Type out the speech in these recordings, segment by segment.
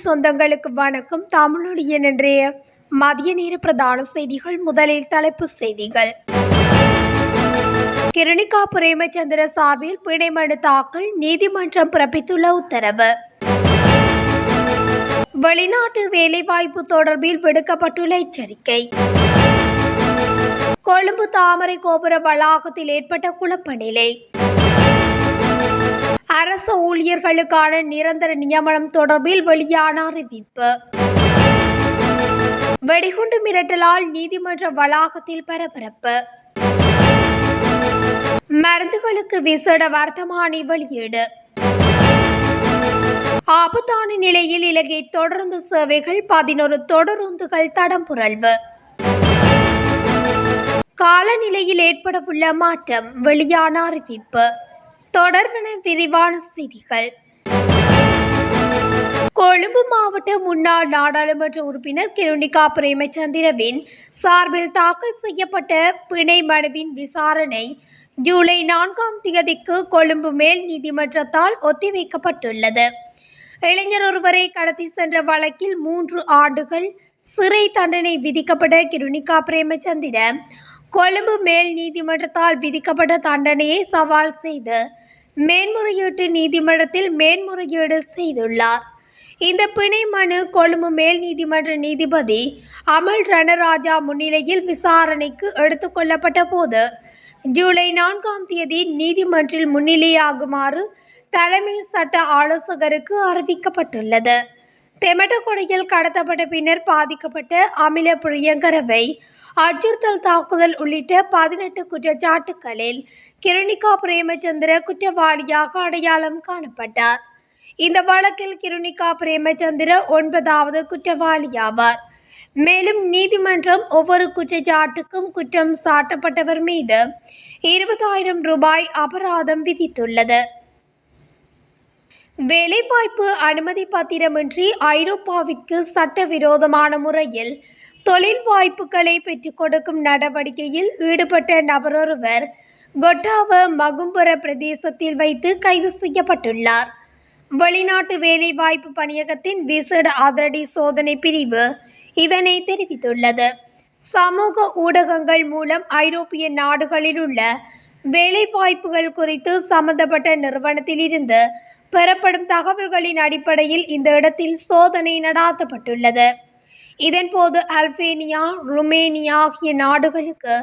சொந்தங்களுக்கு வணக்கம். தமிழொலியன் இன்றைய மதிய நேர பிரதான செய்திகள் முதலில் தலைப்பு செய்திகள். கிருணிகா பிரேமச்சந்திர சார்பில் பிணை மனு தாக்கல் நீதிமன்றம் பிறப்பித்துள்ள உத்தரவு. வெளிநாட்டு வேலைவாய்ப்பு தொடர்பில் விடுக்கப்பட்டுள்ள எச்சரிக்கை. கொழும்பு தாமரை கோபுர வளாகத்தில் ஏற்பட்ட குழப்ப நிலை. அரசு ஊழியர்களுக்கான நிரந்தர நியமனம் தொடர்பில் வெளியான அறிவிப்பு. வெடிகுண்டு மிரட்டலால் நீதிமன்ற வளாகத்தில் பரபரப்பு. மருந்துகளுக்கு விசேட வர்த்தமானி வெளியீடு. ஆபத்தான நிலையில் இலங்கை தொடர்ந்து சேவைகள் பதினொரு தொடருந்துகள் தடம் புரள்வு. காலநிலையில் ஏற்படவுள்ள மாற்றம் வெளியான அறிவிப்பு. தொடர்பென விரிவான செய்திகள். கொழும்பு மாவட்ட முன்னாள் நாடாளுமன்ற உறுப்பினர் கிருணிகா பிரேமச்சந்திரவின் சார்பில் தாக்கல் செய்யப்பட்ட பிணை மனுவின் விசாரணை ஜூலை நான்காம் தேதிக்கு கொழும்பு மேல் நீதிமன்றத்தால் ஒத்திவைக்கப்பட்டுள்ளது. இளைஞர் ஒருவரை கடத்தி சென்ற வழக்கில் மூன்று ஆண்டுகள் சிறை தண்டனை விதிக்கப்பட்ட கிருணிகா பிரேமச்சந்திர கொழும்பு மேல் நீதிமன்றத்தால் விதிக்கப்பட்ட தண்டனையை சவால் செய்து மேன்முறையீட்டு நீதிமன்றத்தில் மேன்முறையீடு செய்துள்ளார். இந்த பிணை மனு கொழும்பு மேல் நீதிமன்ற நீதிபதி அமல் ரணராஜா முன்னிலையில் விசாரணைக்கு எடுத்துக்கொள்ளப்பட்ட போது ஜூலை நான்காம் தேதி நீதிமன்றில் முன்னிலையாகுமாறு தலைமை சட்ட ஆலோசகருக்கு அறிவிக்கப்பட்டுள்ளது. தெமட்டகொடையில் கடத்தப்பட்ட பின்னர் பாதிக்கப்பட்ட அமில பிரியங்கரவை அச்சுறுத்தல் தாக்குதல் உள்ளிட்ட பதினெட்டு குற்றச்சாட்டுகளில் கிருணிகா பிரேமச்சந்திர குற்றவாளியாக அடையாளம் காணப்பட்டார். இந்த வழக்கில் கிருணிகா பிரேமச்சந்திர ஒன்பதாவது குற்றவாளியாவார். மேலும் நீதிமன்றம் ஒவ்வொரு குற்றச்சாட்டுக்கும் குற்றம் சாட்டப்பட்டவர் மீது இருபதாயிரம் ரூபாய் அபராதம் விதித்துள்ளது. வேலைவாய்ப்பு அனுமதி பத்திரமின்றி ஐரோப்பாவிற்கு சட்டவிரோதமான முறையில் தொழில் வாய்ப்புகளை பெற்றுக் கொடுக்கும் நடவடிக்கையில் ஈடுபட்ட நபரொருவர் கொட்டாவ மகும்புர பிரதேசத்தில் வைத்து கைது செய்யப்பட்டுள்ளார். வெளிநாட்டு வேலைவாய்ப்பு பணியகத்தின் விசேட அதிரடி சோதனை பிரிவு இதனை தெரிவித்துள்ளது. சமூக ஊடகங்கள் மூலம் ஐரோப்பிய நாடுகளில் உள்ள வேலைவாய்ப்புகள் குறித்து சம்பந்தப்பட்ட நிறுவனத்திலிருந்து பெறப்படும் தகவல்களின் அடிப்படையில் இந்த இடத்தில் சோதனை நடாத்தப்பட்டுள்ளது. இதன்போது அல்பேனியா ருமேனியா ஆகிய நாடுகளுக்கு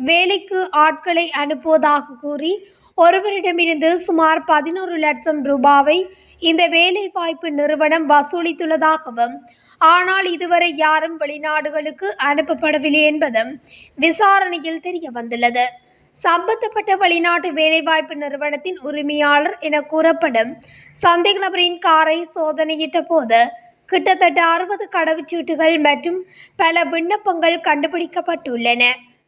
வேலைக்கு ஆட்களை அனுப்புவதாக கூறி ஒருவரிடமிருந்து சுமார் பதினோரு லட்சம் ரூபாவை இந்த வேலைவாய்ப்பு நிறுவனம் வசூலித்துள்ளதாகவும் ஆனால் இதுவரை யாரும் வெளிநாடுகளுக்கு அனுப்பப்படவில்லை என்பதும் விசாரணையில் தெரிய வந்துள்ளது சம்பந்தப்பட்ட வெளிநாட்டு வேலைவாய்ப்பு நிறுவனத்தின் உரிமையாளர் என கூறப்படும் சந்தேக நபரின் காரை சோதனையிட்ட போது கிட்டத்தட்ட அறுபது கடவுச்சீட்டுகள் மற்றும் பல விண்ணப்பங்கள் கண்டுபிடிக்கப்பட்டுள்ளன.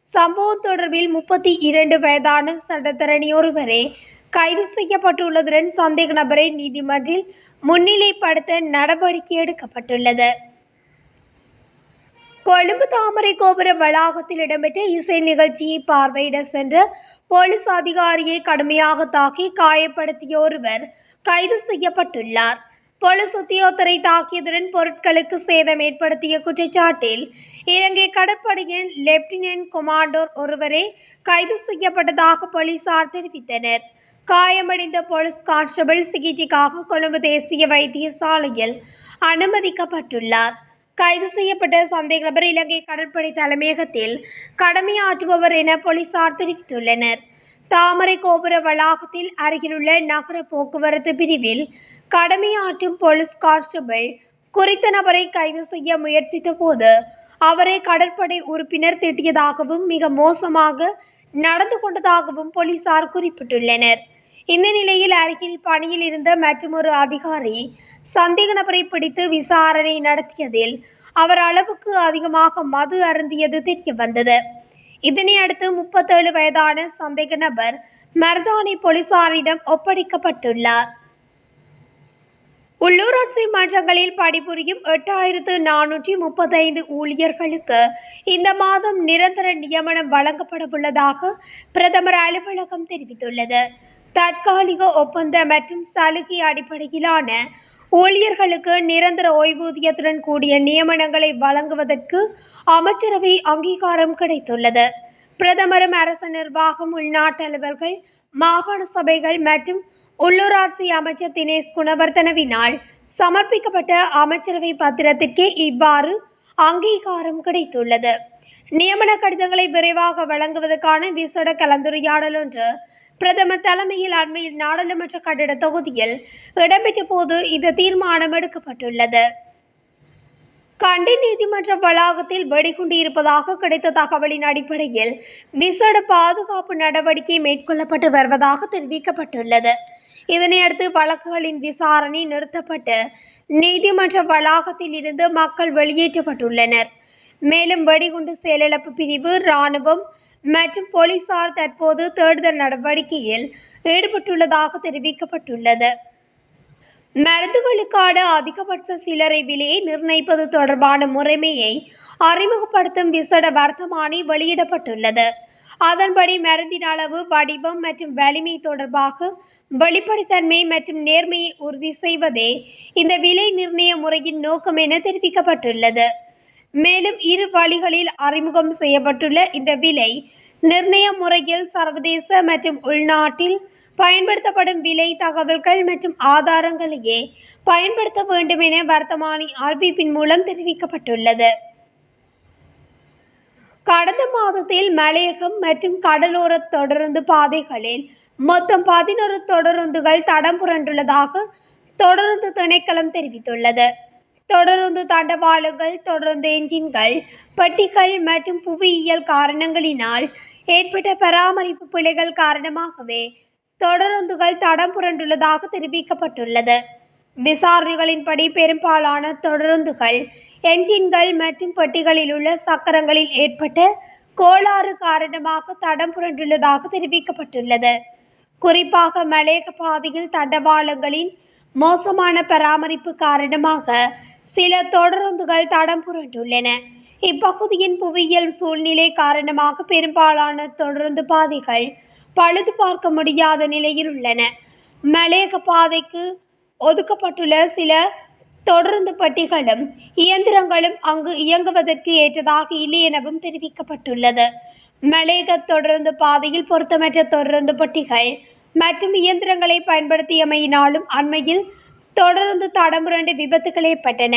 சம்பவம் தொடர்பில் முப்பத்தி இரண்டு வயதான சட்டத்தரணி ஒருவரே கைது செய்யப்பட்டுள்ளதுடன் சந்தேக நபரை நீதிமன்றில் முன்னிலைப்படுத்த நடவடிக்கை எடுக்கப்பட்டுள்ளது. கொழும்பு தாமரை கோபுர வளாகத்தில் இடம்பெற்ற இசை நிகழ்ச்சியை பார்வையிட சென்ற போலீஸ் அதிகாரியை கடுமையாக தாக்கி காயப்படுத்திய ஒருவர் கைது செய்யப்பட்டுள்ளார். போலீஸ் உத்தியோகத்தரை தாக்கியதுடன் பொருட்களுக்கு சேதம் ஏற்படுத்திய குற்றச்சாட்டில் இலங்கை கடற்படையின் லெப்டினன்ட் கொமாண்டோர் ஒருவரே கைது செய்யப்பட்டதாக போலீசார் தெரிவித்தனர். காயமடைந்த போலீஸ் கான்ஸ்டபிள் சிகிச்சைக்காக கொழும்பு தேசிய வைத்தியசாலையில் அனுமதிக்கப்பட்டுள்ளார். கைது செய்யப்பட்ட சந்தேக நபர் இலங்கை கடற்படை தலைமையகத்தில் கடமையாற்றுபவர் என போலீசார் தெரிவித்துள்ளனர். தாமரை கோபுர வளாகத்தில் அருகிலுள்ள நகர போக்குவரத்து பிரிவில் கடமையாற்றும் போலீஸ் கான்ஸ்டபிள் குறித்த நபரை கைது செய்ய முயற்சித்த போது அவரை கடற்படை உறுப்பினர் திட்டியதாகவும் மிக மோசமாக நடந்து கொண்டதாகவும் போலீசார் குறிப்பிட்டுள்ளனர். இந்த நிலையில் அருகில் பணியில் இருந்த மற்றொரு அதிகாரி சந்தேக நபரை பிடித்து விசாரணை நடத்தியதில் அவர் அளவுக்கு அதிகமாக மது அருந்தியது தெரிய வந்தது. இதனை அடுத்து முப்பத்தேழு வயதான சந்தேக நபர் மர்தானி போலீசாரிடம் ஒப்படைக்கப்பட்டுள்ளார். உள்ளூராட்சி மன்றங்களில் பணிபுரியும் எட்டாயிரத்து நானூற்றி முப்பத்தைந்து ஊழியர்களுக்கு இந்த மாதம் நிரந்தர நியமனம் வழங்கப்படவுள்ளதாக பிரதமர் அலுவலகம் தெரிவித்துள்ளது. தற்காலிக ஒப்பந்த மற்றும் சலுகை அடிப்படையிலான ஊழியர்களுக்கு நிரந்தர ஓய்வூதியத்துடன் கூடிய நியமனங்களை வழங்குவதற்கு அமைச்சரவை அங்கீகாரம் கிடைத்துள்ளது. பிரதமரும் அரசு நிர்வாகம் உள்நாட்டு அலுவல்கள் மாகாண சபைகள் மற்றும் உள்ளூராட்சி அமைச்சர் தினேஷ் குணவர்த்தனவினால் சமர்ப்பிக்கப்பட்ட அமைச்சரவை பத்திரத்திற்கே இவ்வாறு அங்கீகாரம் கிடைத்துள்ளது. நியமன கடிதங்களை விரைவாக வழங்குவதற்கான விசேட கலந்துரையாடல் ஒன்று பிரதமர் தலைமையில் அண்மையில் நாடாளுமன்ற கட்டிட தொகுதியில் இடம்பெற்ற போது இந்த தீர்மானம் எடுக்கப்பட்டுள்ளது. கண்டி நீதிமன்ற வளாகத்தில் வெடிகுண்டு இருப்பதாக கிடைத்த தகவலின் அடிப்படையில் விசேட பாதுகாப்பு நடவடிக்கை மேற்கொள்ளப்பட்டு வருவதாக தெரிவிக்கப்பட்டுள்ளது. இதனையடுத்து வழக்குகளின் விசாரணை நிறுத்தப்பட்டு நீதிமன்ற வளாகத்தில் இருந்து மக்கள் வெளியேற்றப்பட்டுள்ளனர். மேலும் வெடிகுண்டு செயலிழப்பு பிரிவு இராணுவம் மற்றும் போலீசார் தற்போது தேடுதல் நடவடிக்கையில் ஈடுபட்டுள்ளதாக தெரிவிக்கப்பட்டுள்ளது. மருந்துகளுக்கான அதிகபட்ச சில்லறை விலையை நிர்ணயிப்பது தொடர்பான முறைமையை அறிமுகப்படுத்தும் விசட வர்த்தமானி வெளியிடப்பட்டுள்ளது. அதன்படி மருந்தின் அளவு வடிவம் மற்றும் வலிமை தொடர்பாக வெளிப்படைத்தன்மை மற்றும் நேர்மையை உறுதி செய்வதே இந்த விலை நிர்ணய முறையின் நோக்கம் என தெரிவிக்கப்பட்டுள்ளது. மேலும் இரு வழிகளில் அறிமுகம் செய்யப்பட்டுள்ள இந்த விலை நிர்ணய முறையில் சர்வதேச மற்றும் உள்நாட்டில் பயன்படுத்தப்படும் விலை தகவல்கள் மற்றும் ஆதாரங்களையே பயன்படுத்த வேண்டும் என வர்த்தமானி அறிவிப்பின் மூலம் தெரிவிக்கப்பட்டுள்ளது. கடந்த மாதத்தில் மலையகம் மற்றும் கடலோர தொடருந்து பாதைகளில் மொத்தம் பதினொரு தொடருந்துகள் தடம் புரண்டுள்ளதாக தொடருந்து திணைக்களம் தெரிவித்துள்ளது. தொடருந்து தண்டவாளங்கள் தொடருந்து என்ஜின்கள் பெட்டிகள் மற்றும் புவியியல் காரணங்களினால் ஏற்பட்ட பராமரிப்பு பிழைகள் காரணமாகவே தொடருந்துகள் தடம் புரண்டுள்ளதாக தெரிவிக்கப்பட்டுள்ளது. விசாரணைகளின்படி பெரும்பாலான தொடருந்துகள் என்ஜின்கள் மற்றும் பெட்டிகளில் உள்ள சக்கரங்களில் ஏற்பட்ட கோளாறு காரணமாக தடம் புரண்டுள்ளதாக தெரிவிக்கப்பட்டுள்ளது. குறிப்பாக மலேக பாதையில் தண்டவாளங்களின் மோசமான பராமரிப்பு காரணமாக சில தொடருந்துகள் தடம் புரண்டுள்ளன. இப்பகுதியின் புவியியல் சூழ்நிலை காரணமாக பெரும்பாலான தொடருந்து பாதைகள் பழுது பார்க்க முடியாத நிலையில் உள்ளன. மலேக பாதைக்கு ஒதுக்கப்பட்டுள்ள சில தொடருந்து பட்டிகளும் இயந்திரங்களும் அங்கு இயங்குவதற்கு ஏற்றதாக இல்லை எனவும் தெரிவிக்கப்பட்டுள்ளது. மலேக தொடருந்து பாதையில் பொருத்தமற்ற தொடருந்து பட்டிகள் மற்றும் இயந்திரங்களை பயன்படுத்தியமையினாலும் அண்மையில் தொடர்ந்து தடம்புரண்டு விபத்துகள் ஏற்பட்டன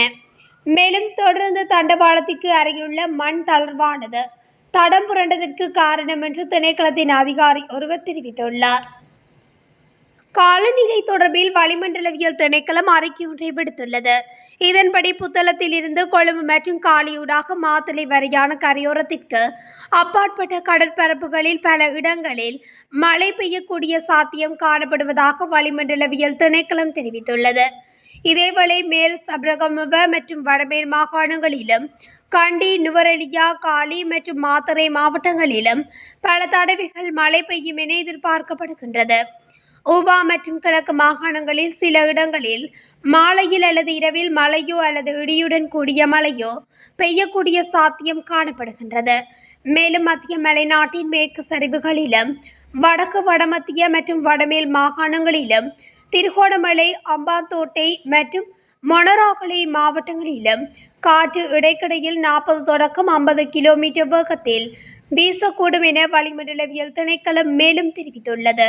மேலும் தொடர்ந்து தண்டவாளத்திற்கு அருகிலுள்ள மண் தளர்வானது தடம் புரண்டதற்கு காரணம் என்று திணைக்களத்தின் அதிகாரி ஒருவர் தெரிவித்துள்ளார். காலநிலை தொடர்பில் வளிமண்டலவியல் திணைக்களம் அறிக்கை ஒன்றை விடுத்துள்ளது. இதன்படி புத்தளத்தில் இருந்து கொழும்பு மற்றும் காலியூடாக மாத்தலை வரையான கரையோரத்திற்கு அப்பாற்பட்ட கடற்பரப்புகளில் பல இடங்களில் மழை பெய்யக்கூடிய சாத்தியம் காணப்படுவதாக வளிமண்டலவியல் திணைக்களம் தெரிவித்துள்ளது. இதேவேளை மேல் சபரகமுவ மற்றும் வடமேல் மாகாணங்களிலும் கண்டி நுவரெலியா காலி மற்றும் மாத்தரை மாவட்டங்களிலும் பல தடவைகள் மழை பெய்யும் என எதிர்பார்க்கப்படுகின்றது. ஊவா மற்றும் கிழக்கு மாகாணங்களில் சில இடங்களில் மாலையில் அல்லது இரவில் மழையோ அல்லது இடியுடன் கூடிய மழையோ பெய்யக்கூடிய சாத்தியம் காணப்படுகின்றது. மேலும் மத்திய மலைநாட்டின் மேற்கு சரிவுகளிலும் வடக்கு வடமத்திய மற்றும் வடமேல் மாகாணங்களிலும் திருகோணமலை அம்பாந்தோட்டை மற்றும் மொனராகலை மாவட்டங்களிலும் காற்று இடைக்கிடையில் நாற்பது தொடக்கம் ஐம்பது கிலோமீட்டர் வேகத்தில் வீசக்கூடும் என வளிமண்டலவியல் திணைக்களம் மேலும் தெரிவித்துள்ளது.